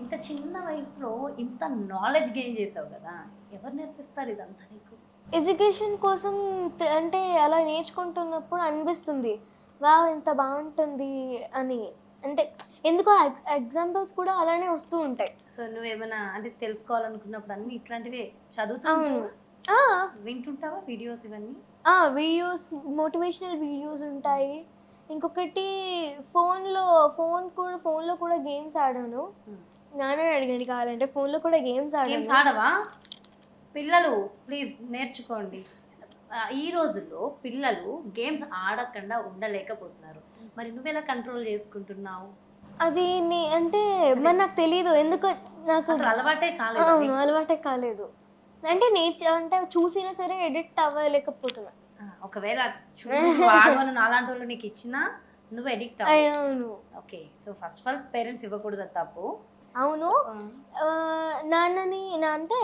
ఇంత చిన్న వయసులో ఇంత నాలెడ్జ్ గెయిన్ చేసావు కదా ఎవరు నేర్పిస్తారు ఇదంతా నీకు? ఎడ్యుకేషన్ కోసం అంటే అలా నేర్చుకుంటున్నప్పుడు అనిపిస్తుంది వా ఎంత బాగుంటుంది అని. అంటే ఎందుకో ఎగ్జాంపుల్స్ కూడా అలానే వస్తూ ఉంటాయి. సో నువ్వేమైనా అంటే తెలుసుకోవాలనుకున్నప్పుడు అన్ని ఇట్లాంటివే చదువుతూ అవును. ఉంటావా? ఆ, వింటుంటావా వీడియోస్ ఇవన్నీ? ఆ, వీడియోస్ మోటివేషనల్ వీడియోస్ ఉంటాయి. ఇంకొకటి ఫోన్లో ఫోన్ కూడా ఫోన్లో కూడా గేమ్స్ ఆడాను. నాన్న అడిగండి కావాలంటే ఫోన్లో కూడా గేమ్స్ గేమ్స్ ఆడాను ఆడవా? పిల్లలు ప్లీజ్ నేర్చుకోండి. ఆ, ఈ రోజుల్లో పిల్లలు గేమ్స్ ఆడకుండా ఉండలేకపోతున్నారు. మరి నువ్వెలా కంట్రోల్ చేసుకుంటున్నావు? అది నే- అంటే మరి నాకు తెలియదు ఎందుకు నాకు అసలు అలవాటే కాలేదు అవును అలవాటే కాలేదు. అంటే నేర్చు అంటే చూసినా సరే ఎడిట్ అవ్వలేకపోతున్నా. ఆ, ఒకవేళ చూసి ఆడవని నాలాంటి వాళ్ళు నీకు ఇచ్చినా నువ్వు ఎడిక్ట్ అయ్య, అవ్వు అవును. Okay so first of all parents ఇవ్వకూడదు అది తప్పు. అవును. నాన్నని నా అంటే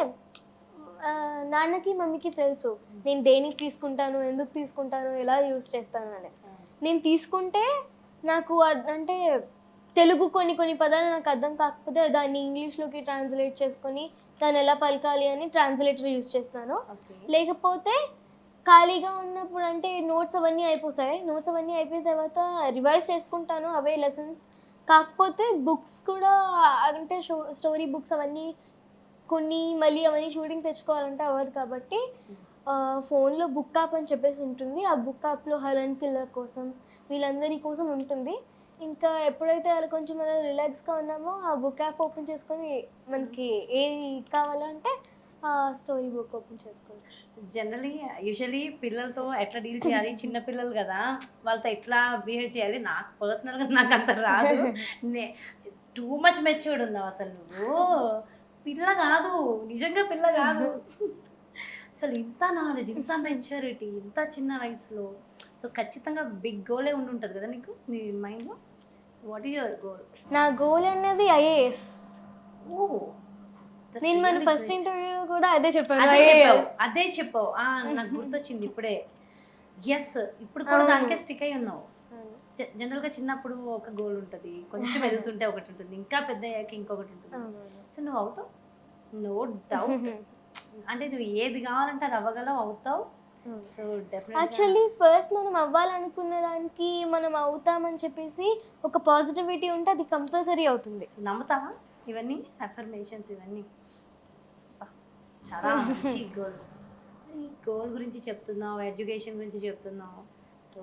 నాన్నకి మమ్మీకి తెలుసు. నేను దేనికి తీసుకుంటాను ఎందుకు తీసుకుంటాను ఎలా యూస్ చేస్తాను అని. నేను తీసుకుంటే నాకు అంటే తెలుగు కొన్ని కొన్ని పదాలు నాకు అర్థం కాకపోతే దాన్ని ఇంగ్లీష్లోకి ట్రాన్స్లేట్ చేసుకొని దాన్ని ఎలా పలకాలి అని ట్రాన్స్లేటర్ యూస్ చేస్తాను. లేకపోతే ఖాళీగా ఉన్నప్పుడు అంటే నోట్స్ అవన్నీ అయిపోతాయి. నోట్స్ అవన్నీ అయిపోయిన తర్వాత రివైజ్ చేసుకుంటాను అవే లెసన్స్ కాకపోతే బుక్స్ కూడా అంటే షో స్టోరీ బుక్స్ అవన్నీ కొన్ని మళ్ళీ అవన్నీ షూటింగ్ తెచ్చుకోవాలంటే అవ్వదు కాబట్టి ఫోన్లో బుక్ యాప్ అని చెప్పేసి ఉంటుంది. ఆ బుక్ యాప్లో హలన్ కిల్లర్ కోసం వీళ్ళందరి కోసం ఉంటుంది. ఇంకా ఎప్పుడైతే అలా కొంచెం మనం రిలాక్స్గా ఉన్నామో ఆ బుక్ యాప్ ఓపెన్ చేసుకొని మనకి ఏది కావాలంటే స్టోరీ బుక్ ఓపెన్ చేసుకోవచ్చు జనరలీ యూజువలీ పిల్లలతో ఎట్లా డీల్ చేయాలి? చిన్న పిల్లలు కదా వాళ్ళతో ఎట్లా బిహేవ్ చేయాలి? నాకు పర్సనల్గా నాకు అంత రాదు. టూ మచ్ మెచ్యూర్డ్ ఉన్నావు అసలు నువ్వు. పిల్ల కాదు నిజంగా పిల్ల కాదు. అసలు ఇంత నాలెడ్జ్ ఇంత మెచ్యూరిటీ ఇంత చిన్న వయసులో. సో ఖచ్చితంగా బిగ్ గోలే ఉండి ఉంటుంది కదా నీకు నీ మైండ్లో so what is your goal నా గోల్ అన్నది ఐఏఎస్ ఓ! నేను మన ఫస్ట్ ఇంటర్వ్యూలో కూడా అదే చెప్పాను. అదే చెప్పావు. అదే చెప్పావు. ఆ, నాకు గుర్తొచ్చింది ఇప్పుడే. ఎస్ ఇప్పుడు కూడా. దానికే స్టిక్ అయి ఉన్నావు. జనరల్గా చిన్నప్పుడు ఒక గోల్ ఉంటుంది. కొంచెం ఎదుగుతుంటే ఒకటి ఉంటుంది. ఇంకా పెద్ద అయ్యాక ఇంకొకటి ఉంటుంది. సో నువ్వు అవుతావు? నో డౌట్ అంటే నువ్వు ఏది కావాలంటే అది అవ్వగలవు అవుతావు. యాక్చువల్లీ ఫస్ట్ మనం అవ్వాలనుకున్న దానికి మనం అవుతామని చెప్పేసి ఒక పాజిటివిటీ ఉంటే అది కంపల్సరీ అవుతుంది. నమ్ముతావా? ఇవన్నీ అఫర్మేషన్స్ ఇవన్నీ. చాలా మంచి గోల్ ఈ గోల్ గురించి చెప్తున్నావు ఎడ్యుకేషన్ గురించి చెప్తున్నావు. సో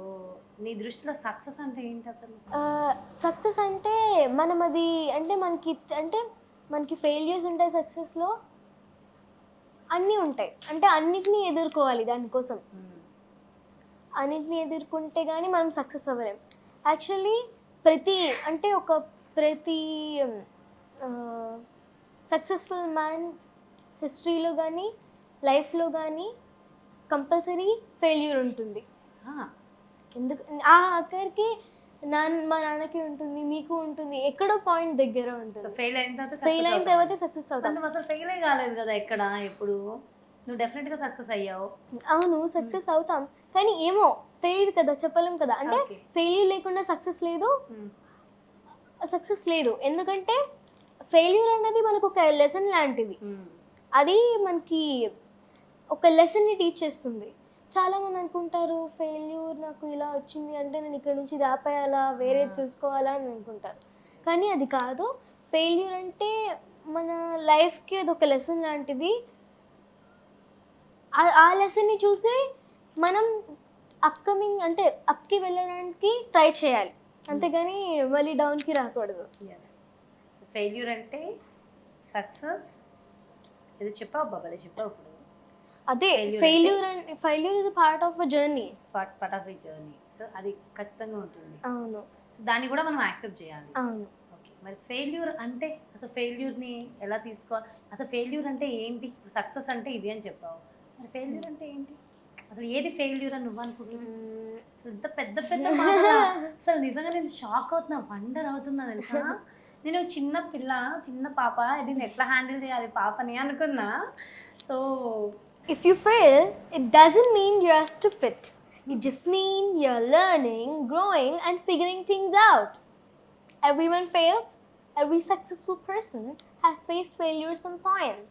నీ దృష్టిలో సక్సెస్ అంటే ఏంటి అసలు? సక్సెస్ అంటే మనం అది అంటే మనకి అంటే మనకి ఫెయిల్యూర్స్ ఉంటాయి సక్సెస్లో అన్నీ ఉంటాయి. అంటే అన్నిటినీ ఎదుర్కోవాలి దానికోసం. అన్నిటిని ఎదుర్కొంటే కానీ మనం సక్సెస్ అవ్వలేం. యాక్చువల్లీ ప్రతి అంటే ఒక ప్రతి సక్సెస్ఫుల్ మ్యాన్ హిస్టరీలో కానీ లైఫ్లో కానీ కంపల్సరీ ఫెయిల్యూర్ ఉంటుంది. ఎందుకు ఆ అక్కడికి నాన్న మా నాన్నకి ఉంటుంది మీకు ఉంటుంది ఎక్కడో పాయింట్ దగ్గర ఉంటుంది. ఫెయిల్ అయిన తర్వాత ఫెయిల్ అయిన తర్వాత సక్సెస్ అవుతాం. నువ్వు అసలు ఫెయిల్ కాలేదు కదా ఎక్కడ ఎప్పుడు? నువ్వు డెఫినెట్గా సక్సెస్ అయ్యావు. అవును సక్సెస్ అవుతాం. కానీ ఏమో తెలియదు కదా చెప్పలేం కదా. అంటే. ఫెయిల్యూర్ లేకుండా సక్సెస్ లేదు. సక్సెస్ లేదు. ఎందుకంటే ఫెయిల్యూర్ అనేది మనకు ఒక లెసన్ లాంటిది. అది మనకి ఒక లెసన్ని టీచ్ చేస్తుంది. చాలా మంది అనుకుంటారు ఫెయిల్యూర్ నాకు ఇలా వచ్చింది అంటే నేను ఇక్కడ నుంచి ఇది ఆపేయాలా వేరే Ah. చూసుకోవాలా అని అనుకుంటారు. కానీ అది కాదు. ఫెయిల్యూర్ అంటే మన లైఫ్కి అది ఒక లెసన్ లాంటిది. ఆ- లెసన్ని చూసి మనం అప్కమింగ్ అంటే అప్కి వెళ్ళడానికి ట్రై చేయాలి. అంతేగాని మళ్ళీ డౌన్కి రాకూడదు. ఫెయిల్యూర్ అంటే సక్సెస్ ఇది చెప్పావు బాబాలే చెప్పావు ఇప్పుడు. అదే failure and failure is part of a journey part part of ఈ జర్నీ సో అది ఖచ్చితంగా ఉంటుంది. అవును. సో దాన్ని కూడా మనం యాక్సెప్ట్ చేయాలి. అవును. ఓకే మరి ఫెయిల్యూర్ అంటే అసలు ఫెయిల్యూర్ని ఎలా తీసుకోవాలి? అసలు ఫెయిల్యూర్ అంటే ఏంటి? సక్సెస్ అంటే ఇది అని చెప్పావు. మరి ఫెయిల్యూర్ అంటే ఏంటి? అసలు ఏది ఫెయిల్యూర్ అని నువ్వు అనుకుంటున్నావు? అసలు ఇంత పెద్ద పెద్ద? అసలు నిజంగా నేను షాక్ అవుతున్నా వండర్ అవుతున్నా తెలుసా? నేను చిన్న పిల్ల చిన్న పాప దీన్ని ఎట్లా హ్యాండిల్ చేయాలి పాపని అనుకున్నా so If you fail, it doesn't mean you are stupid. It just means you're learning, growing, and figuring things out. Everyone fails, every successful person has faced failure some point.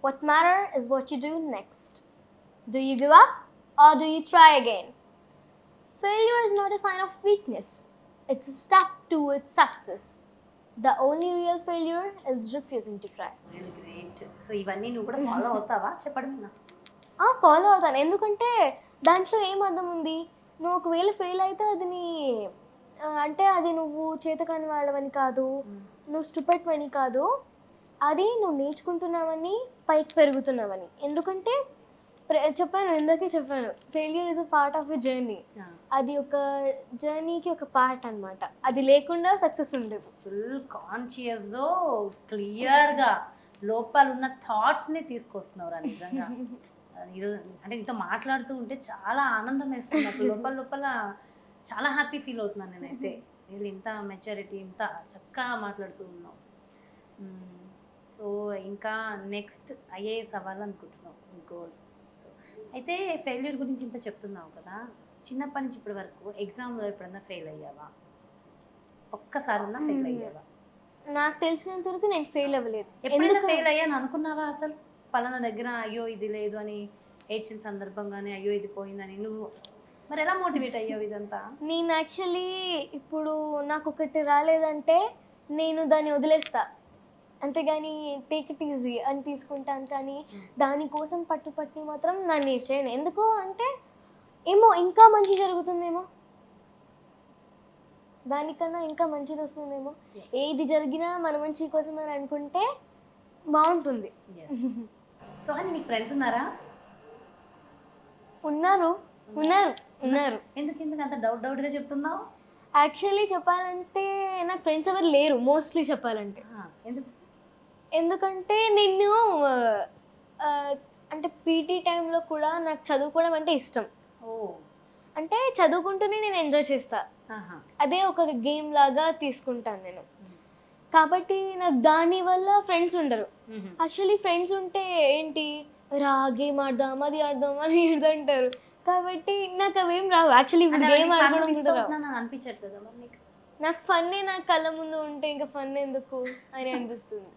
What matter is what you do next. Do you give up or do you try again? Failure is not a sign of weakness. It's a step towards success. The only real failure is refusing to try. Real great so ఇవన్నీ నువ్వు కూడా follow అవుతావా? చెప్పడం follow అవుతాను. ఎందుకంటే దాంట్లో ఏం అర్థం ఉంది? నువ్వు ఒకవేళ ఫెయిల్ అయితే అది నీ అంటే అది నువ్వు చేతకాని వాడవని కాదు. నువ్వు స్టూపెట్ అని కాదు. అది నువ్వు నేర్చుకుంటున్నావని పైకి పెరుగుతున్నావని. ఎందుకంటే చెప్పాను ఇందాకే చెప్పాను. Failure is a part of a journey అది ఒక జర్నీకి ఒక పార్ట్ అన్నమాట. అది లేకుండా సక్సెస్ ఉండదు. ఫుల్ కాన్షియస్తో క్లియర్గా లోపల ఉన్న థాట్స్ని తీసుకొస్తున్నావురా నిజంగా. ఈరోజు అంటే నీతో మాట్లాడుతూ ఉంటే చాలా ఆనందం వేస్తుంది. నాకు లోపల లోపల చాలా హ్యాపీ ఫీల్ అవుతున్నాను నేనైతే. వీళ్ళు ఇంత మెచ్యూరిటీ ఇంత చక్కగా మాట్లాడుతూ ఉన్నావు. సో ఇంకా నెక్స్ట్ ఐఏఎస్ అవ్వాలనుకుంటున్నావు గోల్ అయితే ఫెయిల్యూర్ గురించి ఇంత చెప్తున్నావు కదా చిన్నప్పటి నుంచి ఇప్పటి వరకు ఎగ్జామ్లో ఎప్పుడన్నా ఫెయిల్ అయ్యావా? ఒక్కసారన్నా ఫెయిల్ అయ్యావా? నాకు తెలిసినంత వరకు నేను ఫెయిల్ అవ్వలేదు. ఎప్పుడైనా? ఫెయిల్ అయ్యాను అనుకున్నావా అసలు? పలానా దగ్గర అయ్యో ఇది లేదు అని ఏడ్చిన సందర్భంగానే అయ్యో ఇది పోయిందని నువ్వు మరి ఎలా మోటివేట్ అయ్యావు ఇదంతా? నేను యాక్చువల్లీ ఇప్పుడు నాకు ఒకటి రాలేదంటే నేను దాన్ని వదిలేస్తా. అంతేగాని టేక్ ఇట్ ఈజీ అని తీసుకుంటాను కానీ దానికోసం పట్టు పట్టి మాత్రం దాన్ని చేయను ఎందుకు అంటే ఏమో ఇంకా మంచి జరుగుతుందేమో? దానికన్నా ఇంకా మంచిది వస్తుందేమో? ఏది జరిగినా మన మంచి కోసం అని అనుకుంటే బాగుంటుంది. సో అని నీకు ఫ్రెండ్స్ ఉన్నారా? ఉన్నారు. ఉన్నారు. ఉన్నారు. ఎందుకు ఎందుకు అంత డౌట్ డౌట్గా చెప్తున్నావు? యాక్చువల్లీ చెప్పాలంటే నాకు ఫ్రెండ్స్ ఎవరు లేరు. మోస్ట్లీ చెప్పాలంటే. ఎందుకు? ఎందుకంటే నేను అంటే పీటీ టైంలో కూడా నాకు చదువుకోవడం అంటే ఇష్టం. ఓ. అంటే చదువుకుంటూనే నేను ఎంజాయ్ చేస్తా. అదే ఒక గేమ్ లాగా తీసుకుంటాను నేను. కాబట్టి నాకు దాని వల్ల ఫ్రెండ్స్ ఉండరు. యాక్చువల్లీ ఫ్రెండ్స్ ఉంటే ఏంటి? రా గేమ్ ఆడదాం అది ఆడదాం అని అంటారు కాబట్టి నాకు అవేం రావు. యాక్చువల్లీ ఇప్పుడు గేమ్ అనిపించట్లేదా నీకు? నాకు ఫన్నే నాకు కళ్ళ ముందు ఉంటే ఇంకా ఫన్ ఎందుకు అని అనిపిస్తుంది.